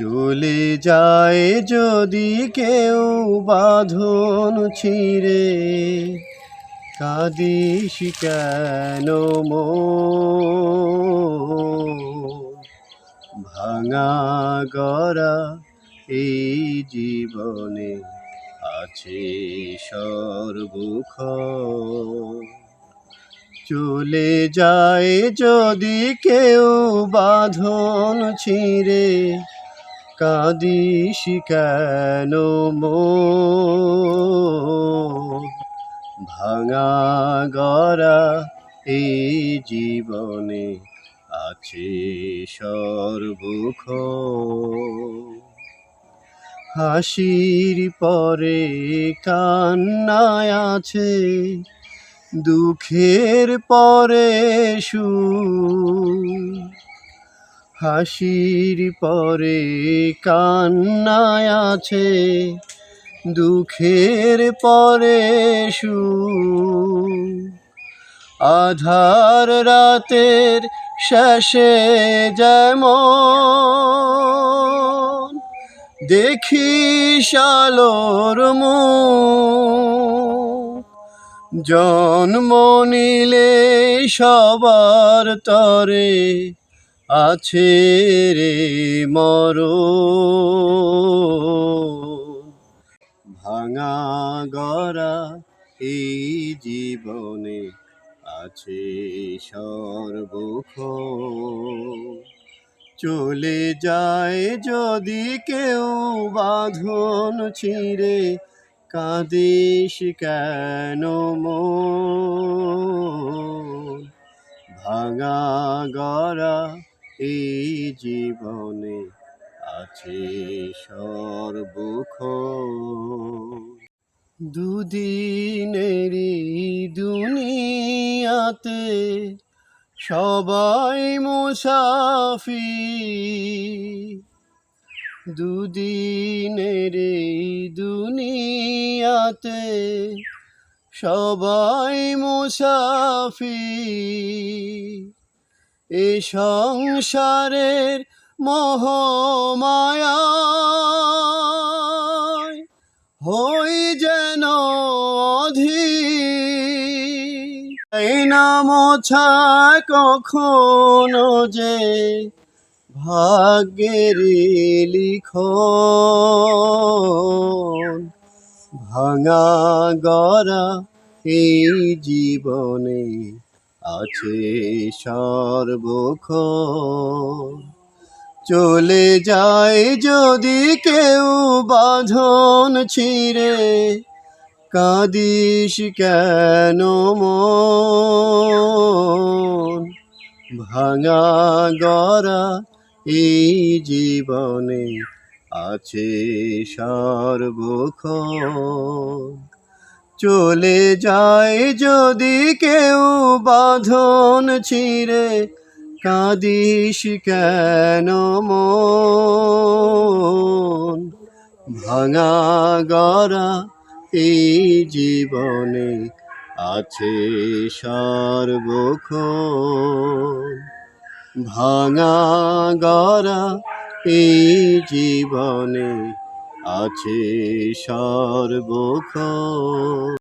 চলে যায় যদি কেউ বাঁধন ছিঁড়ে। কাঁদিস কেন? ভাঙা গড়া এই জীবনে আছে সর্বখ চলে যায় যদি কেউ বাঁধন ছিঁড়ে। কাঁদিস কেন? ভাঙা গড়া এই জীবনে আছে সর্বখ হাসির পরে কান্নায় আছে, দুঃখের পরে সুখ হাসির পরে কান্নায় আছে, দুঃখের পরে সুখ। আধার রাতের শেষে যেমন দেখি মুখ, জন্ম নিলে সবার তরে আছে রে মর ভাঙা গড়া এই জীবনে আছে সর্বখ চলে যায় যদি কেউ বাঁধন ছিঁড়ে, কাঁদিস কেন? ভাঙা গড়া এই জীবনে আছে সর্বখ দুদিনেরই দুনিয়াতে সবাই মুসাফি দুদিনের দুনিয়াতে সবাই মুসাফি এ সংসারের মোহমায়ায় হই যেন এই না মোছা কখনো যে ভাগ্যের লিখন। ভাঙা গড়া এই জীবনে আছে সর্বক্ষণ চলে যায় যদি কেউ বাঁধন ছিঁড়ে, কাঁদিস কেন ভাঙা গড়া এই জীবনে আছে সর্বক্ষণ চলে যায় যদি কেউ বাঁধন ছিঁড়ে, কাঁদিস কেন ভাঙা গড়া এই জীবনে আছে সর্বক্ষণ। ভাঙা গড়া এই জীবনে আছে সর্বক্ষণ।